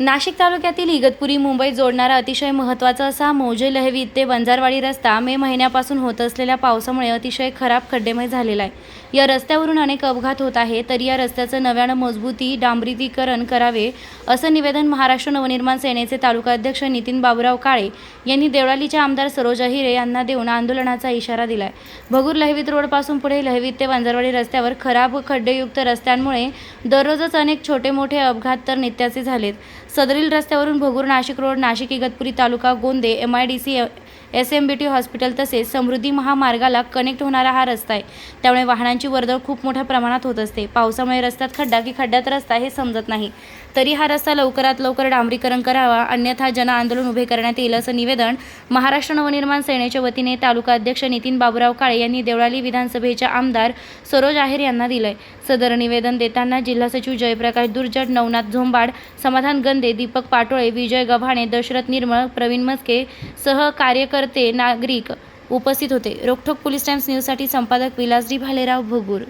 नाशिक तालुक्यातील इगतपुरी मुंबई जोडणारा अतिशय महत्त्वाचा असा मौजे लहवी ते बंजारवाडी रस्ता मे महिन्यापासून होत असलेल्या पावसामुळे अतिशय खराब खड्डेमय झालेला आहे. या रस्त्यावरून अनेक अपघात होत आहे तरी या रस्त्याचं नव्यानं मजबूती डांबरीकरण करावे असं निवेदन महाराष्ट्र नवनिर्माण सेनेचे तालुका अध्यक्ष नितीन बाबुराव काळे यांनी देवळालीचे आमदार सरोज अहिरे यांना देऊन आंदोलनाचा इशारा दिलाय. भगूर लहवीत रोडपासून पुढे लहवीत ते वंजारवाडी रस्त्यावर खराब खड्डेयुक्त रस्त्यांमुळे दररोजच अनेक छोटे मोठे अपघात तर नित्याचे झालेत. सदरील रस्त्यावरून Bhagur Nashik road Nashik Igatpuri taluka Gonde M I D C S M B T hospital तसेच समृद्धी महामार्गाला कनेक्ट होणारा हा रस्ता आहे. त्यामुळे वाहनांची वर्दळ खूप मोठ्या प्रमाणात होत असते. पावसामुळे रस्त्यात खड्डा की खड्ड्यात रस्ता हे समजत नाही. तरी हा रस्ता लवकरात लवकर डांबरीकरण करावा अन्यथा जन आंदोलन उभे करण्यात येईल असं निवेदन महाराष्ट्र नवनिर्माण सेनेच्या वतीने तालुका अध्यक्ष नितीन बाबुराव काळे यांनी देवळाली विधानसभेच्या आमदार सरोज आहेर यांना दिलंय. सदर निवेदन देताना जिल्हा सचिव जयप्रकाश दुर्जट नवनाथ झोंबाड समाधान गंदे दीपक पाटोळे विजय गव्हाणे दशरथ निर्मळ प्रवीण मस्के सह कार्यकर्ते नागरिक उपस्थित होते. रोखोक पोलीस टाइम्स न्यूजसाठी संपादक विलासजी भालेराव भोगूर